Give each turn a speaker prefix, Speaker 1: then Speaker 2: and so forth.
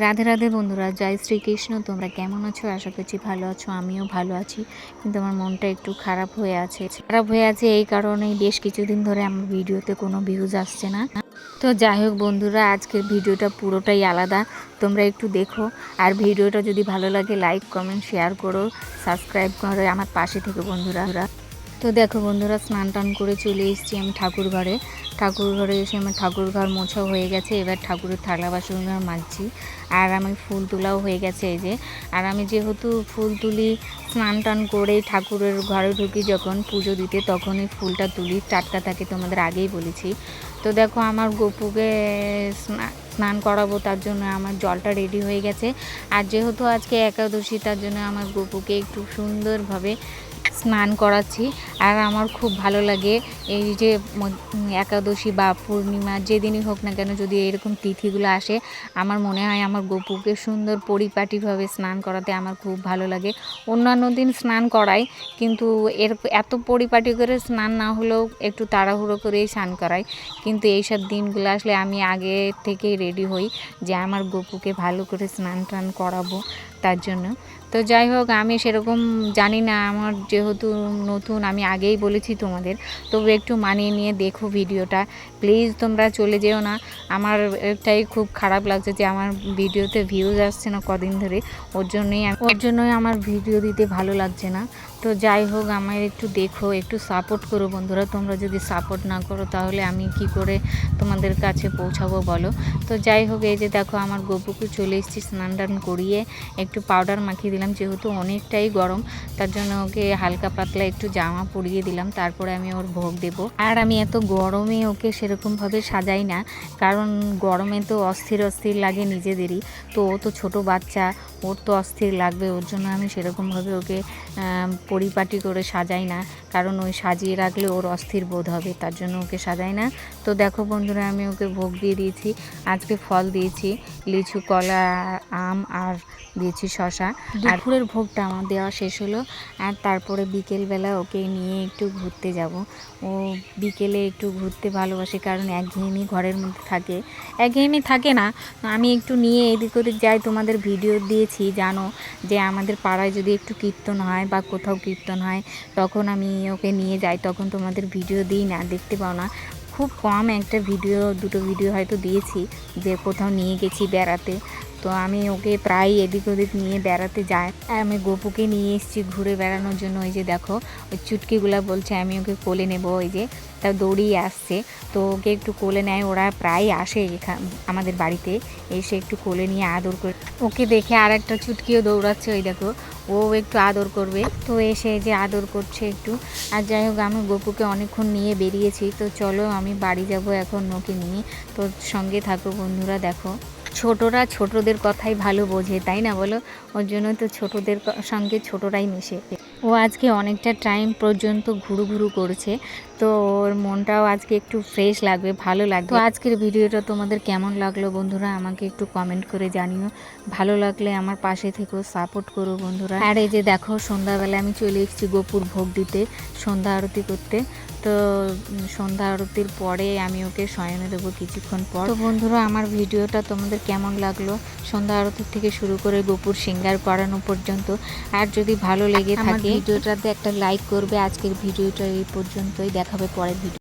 Speaker 1: রাধে রাধে বন্ধুরা, জয় শ্রীকৃষ্ণ। তোমরা কেমন আছো? আশা করছি ভালো আছো, আমিও ভালো আছি। কিন্তু আমার মনটা একটু খারাপ হয়ে আছে। খারাপ হয়ে আছে এই কারণেই বেশ কিছুদিন ধরে আমার ভিডিওতে কোনো ভিউজ আসছে না। তো যাই হোক বন্ধুরা, আজকের ভিডিওটা পুরোটাই আলাদা। তোমরা একটু দেখো। আর ভিডিওটা যদি ভালো লাগে লাইক কমেন্ট শেয়ার করো সাবস্ক্রাইব করো আমার পাশে থেকে বন্ধুরা। তো দেখো বন্ধুরা, স্নান টান করে চলে এসেছি আমি ঠাকুর ঘরে। ঠাকুর ঘরে এসে আমার ঠাকুর ঘর মোছা হয়ে গেছে, এবার ঠাকুরের থালা বাসন মাজছি। আর আমি ফুল তোলাও হয়ে গেছে এই যে। আর আমি যেহেতু ফুল তুলি, স্নান টান করে ঠাকুরের ঘরে ঢুকি যখন পুজো দিতে, তখনই ফুলটা তুলি। টাটকা থাকে তোমাদের আগেই বলেছি। তো দেখো আমার গপুকে স্না- স্নান করাবো, তার জন্য আমার জলটা রেডি হয়ে গেছে। আর যেহেতু আজকে একাদশী, তার জন্য আমার গপুকে একটু সুন্দরভাবে স্নান করাচ্ছি। আর আমার খুব ভালো লাগে এই যে একাদশী বা পূর্ণিমা যেদিনই হোক না কেন যদি এরকম তিথিগুলো আসে, আমার মনে হয় আমার গপুকে সুন্দর পরিপাটিভাবে স্নান করাতে আমার খুব ভালো লাগে। অন্যান্য দিন স্নান করাই, কিন্তু এর এত পরিপাটি করে স্নান না হলেও একটু তাড়াহুড়ো করেই স্নান করাই। কিন্তু এইসব দিনগুলো আসলে আমি আগে থেকেই রেডি হই যে আমার গপুকে ভালো করে স্নান টান করাবো তার জন্য। তো যাই হোক, আমি সেরকম জানি না, আমার যেহেতু নতুন, আমি আগেই বলেছি তোমাদের। তবু একটু মানিয়ে নিয়ে দেখো ভিডিওটা। প্লিজ তোমরা চলে যেও না। আমার এটাই খুব খারাপ লাগছে যে আমার ভিডিওতে ভিউজ আসছে না কদিন ধরে। ওর জন্যই ওর জন্যই আমার ভিডিও দিতে ভালো লাগছে না। তো যাই হোক আমার একটু দেখো, একটু সাপোর্ট করো বন্ধুরা। তোমরা যদি সাপোর্ট না করো, তাহলে আমি কি করে তোমাদের কাছে পৌঁছাবো বলো? তো যাই হোক, এই যে দেখো, আমার গপুকে চলে এসেছি স্নান টান করিয়ে। একটু পাউডার মাখিয়ে দিলাম, যেহেতু অনেকটাই গরম, তার জন্য ওকে হালকা পাতলা একটু জামা পরিয়ে দিলাম, তারপরে আমি ওর ভোগ দেব। আর আমি এত গরমে ওকে সেরকমভাবে সাজাই না, কারণ গরমে তো অস্থির অস্থির লাগে নিজেদেরই। তো ও তো ছোট বাচ্চা ওর তো অস্থির লাগবে, ওর জন্য আমি সেরকমভাবে ওকে পরিপাটি করে সাজাই না। কারণ ওই সাজিয়ে রাখলে ওর অস্থির বোধ হবে, তার জন্য ওকে সাজাই না। তো দেখো বন্ধুরা, আমি ওকে ভোগ দিয়ে দিয়েছি। আজকে ফল দিয়েছি, লিচু, কলা, আম আর দিয়েছি শশা দুপুরের ভোগটা আমার দেওয়া শেষ হলো। আর তারপরে বিকেলবেলা ওকে নিয়ে একটু ঘুরতে যাব। ও বিকেলে একটু ঘুরতে ভালোবাসে, কারণ একঘেয়েমি ঘরের মধ্যে থাকে। একঘেয়েমি থাকে না। আমি একটু নিয়ে এদিক ওদিক যাই, তোমাদের ভিডিও দিয়েছি। জানো যে আমাদের পাড়ায় যদি একটু কীর্তন হয় বা কোথাও কীর্তন হয়, তখন আমি ওকে নিয়ে যাই, তখন তোমাদের ভিডিও দিই না, দেখতে পাও না। খুব কম একটা ভিডিও, দুটো ভিডিও হয়তো দিয়েছি যে কোথাও নিয়ে গেছি বেড়াতে। তো আমি ওকে প্রায় এদিক ওদিক নিয়ে বেড়াতে যাই। আর আমি গোপুকে নিয়ে এসেছি ঘুরে বেড়ানোর জন্য। ওই যে দেখো, ওই চুটকিগুলো বলছে, আমি ওকে কোলে নেব। ওই যে তা দৌড়িয়ে আসছে। তো ওকে একটু কোলে নেয়। ওরা প্রায় আসে এখান, আমাদের বাড়িতে। এসে একটু কোলে নিয়ে আদর করে। ওকে দেখে আর একটা চুটকিও দৌড়াচ্ছে। ওই দেখো ও একটু আদর করবে। তো এসে যে আদর করছে একটু। আর যাই হোক, আমি গপুকে অনেকক্ষণ নিয়ে বেরিয়েছি। তো চলো, আমি বাড়ি যাব এখন ওকে নিয়ে। তোর সঙ্গে থাকো বন্ধুরা, দেখো। ছোটরা ছোটদের কথাই ভালো বোঝে, তাই না বলো? ওর জন্য তো ছোটদের সঙ্গে ছোটরাই মিশে। ও আজকে অনেকটা টাইম পর্যন্ত ঘুরু ঘুরু করছে। তো ওর মনটাও আজকে একটু ফ্রেশ লাগবে ভালো লাগবে। তো আজকের ভিডিওটা তোমাদের কেমন লাগল বন্ধুরা? আমাকে একটু কমেন্ট করে জানিও। ভালো লাগলে আমার পাশে থেকেও সাপোর্ট করো বন্ধুরা। আর এই যে দেখো সন্ধ্যাবেলা আমি চলে এসেছি গোপুর ভোগ দিতে সন্ধ্যা আরতি করতে। তো সন্ধ্যা আরতির পরে আমি ওকে শয়নে দেবো কিছুক্ষণ পর। তো বন্ধুরা আমার ভিডিওটা তোমাদের কেমন লাগল? সন্ধ্যা আরতির থেকে শুরু করে গোপুর সিঙ্গার করানো পর্যন্ত। আর যদি ভালো লেগে থাকে ভিডিওটাতে একটা লাইক করবে। আজকের ভিডিওটা এই পর্যন্তই। দেখাবে পরের ভিডিও